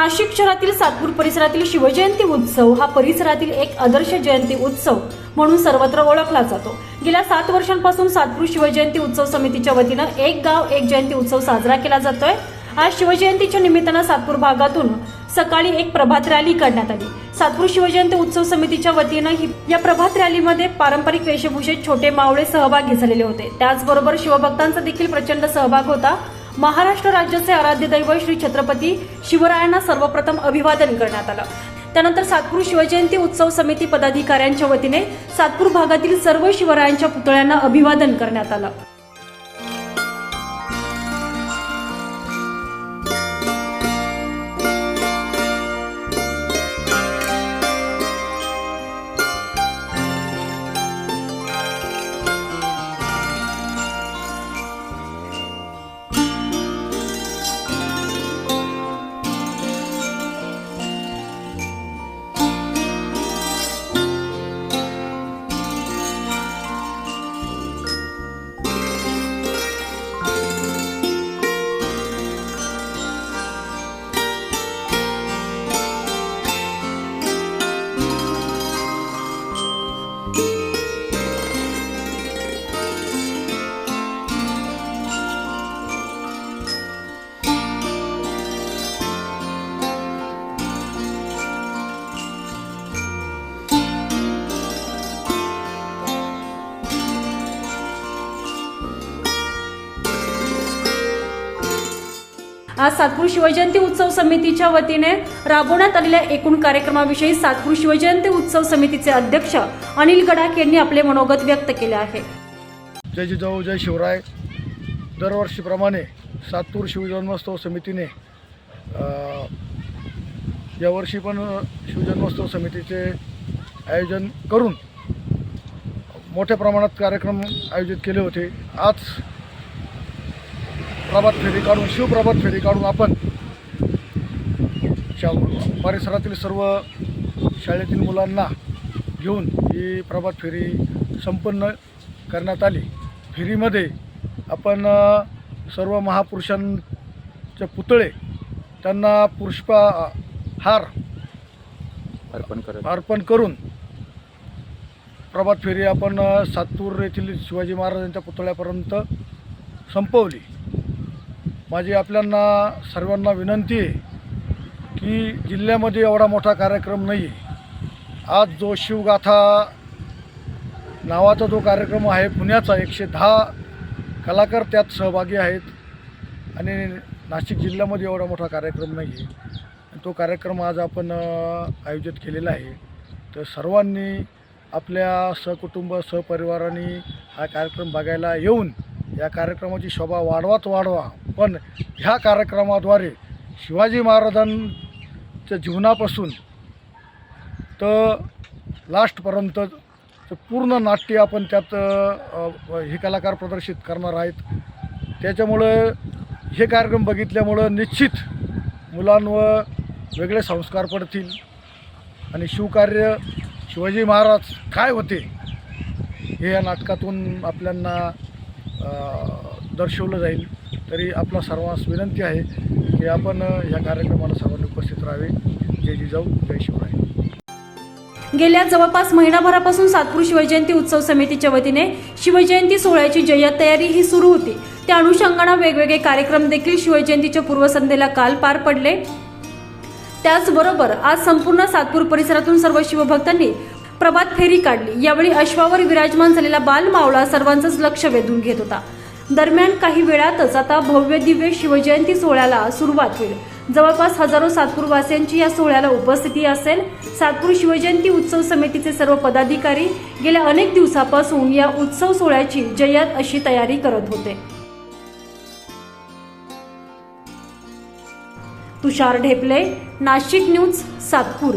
नाशिक शहरातील सातपूर परिसरातील शिवजयंती उत्सव हा परिसरातील एक आदर्श जयंती उत्सव म्हणून सर्वत्र ओळखला जातो. गेल्या सात वर्षांपासून सातपूर शिवजयंती उत्सव समितीच्या वतीनं एक गाव एक जयंती उत्सव साजरा केला जातोय. आज शिवजयंतीच्या निमित्तानं सातपूर भागातून सकाळी एक प्रभात रॅली काढण्यात आली. सातपूर शिवजयंती उत्सव समितीच्या वतीनं ही या प्रभात रॅलीमध्ये पारंपरिक वेशभूषेत छोटे मावळे सहभागी झालेले होते. त्याचबरोबर शिवभक्तांचा देखील प्रचंड सहभाग होता. महाराष्ट्र राज्याचे आराध्य दैव श्री छत्रपती शिवरायांना सर्वप्रथम अभिवादन करण्यात आलं. त्यानंतर सातपूर शिवजयंती उत्सव समिती पदाधिकाऱ्यांच्या वतीने सातपूर भागातील सर्व शिवरायांच्या पुतळ्यांना अभिवादन करण्यात आलं. आज सातपूर शिवजयंती उत्सव समितीच्या वतीने राबवण्यात आलेल्या एकूण कार्यक्रमाविषयी सातपूर शिवजयंती उत्सव समितीचे अध्यक्ष अनिल गडाख यांनी आपले मनोगत व्यक्त केले आहे. जय जिजाऊ जय शिवराय. दरवर्षीप्रमाणे सातपूर शिवजन्मोत्सव समितीने यावर्षी पण शिवजन्मोत्सव समितीचे आयोजन करून मोठ्या प्रमाणात कार्यक्रम आयोजित केले होते. आज प्रभात फेरी काढून शिवप्रभात फेरी काढून आपण शा परिसरातील सर्व शाळेतील मुलांना घेऊन ही प्रभात फेरी संपन्न करण्यात आली. फेरीमध्ये आपण सर्व महापुरुषांचे पुतळे त्यांना पुष्पा हार अर्पण करत अर्पण करून प्रभात फेरी आपण अ, सातपूर येथील शिवाजी महाराजांच्या पुतळ्यापर्यंत संपवली. माझी आपल्यांना सर्वांना विनंती आहे की जिल्ह्यामध्ये एवढा मोठा कार्यक्रम नाही आहे. आज जो शिवगाथा नावाचा जो कार्यक्रम आहे पुण्याचा एकशे दहा कलाकार त्यात सहभागी आहेत आणि नाशिक जिल्ह्यामध्ये एवढा मोठा कार्यक्रम नाही आहे. तो कार्यक्रम आज आपण आयोजित केलेला आहे. तर सर्वांनी आपल्या सहकुटुंब सहपरिवारांनी हा कार्यक्रम बघायला येऊन या कार्यक्रमाची शोभा वाढवाच वाढवा. पण ह्या कार्यक्रमाद्वारे शिवाजी महाराजांच्या जीवनापासून तर लास्टपर्यंत पूर्ण नाट्य आपण त्यात हे कलाकार प्रदर्शित करणार आहेत. त्याच्यामुळं हे कार्यक्रम बघितल्यामुळं निश्चित मुलांवर वेगळे संस्कार पडतील. आणि शिवकार्य शिवाजी महाराज काय होते हे या नाटकातून आपल्यांना दर्शवलं जाईल. तरी आपला सर्वांस विनंती आहे की आपण या कार्यक्रमाला सर्वांनी उपस्थित राहावे. जय जिजाऊ जय शिवराय. गेल्या जवळपास महिनाभरापासून सातपूर शिवजयंती उत्सव समितीच्या वतीने शिवजयंती सोहळ्याची जय्यत तयारी ही सुरू होती. त्या अनुषंगानं वेगवेगळे कार्यक्रम देखील शिवजयंतीच्या पूर्वसंध्येला काल पार पडले. त्याचबरोबर आज संपूर्ण सातपूर परिसरातून सर्व शिवभक्तांनी प्रभात फेरी काढली. यावेळी अश्वावर विराजमान झालेला बाल मावळा सर्वांचंच लक्ष वेधून घेत होता. दरम्यान काही वेळातच आता भव्य दिव्य शिवजयंती सोहळ्याला सुरुवात होईल. जवळपास हजारो सातपूरवासियांची या सोहळ्याला उपस्थिती असेल. सातपूर शिवजयंती उत्सव समितीचे सर्व पदाधिकारी गेल्या अनेक दिवसापासून या उत्सव सोहळ्याची जय्यात अशी तयारी करत होते. तुषार ढेपले नाशिक न्यूज सातपूर.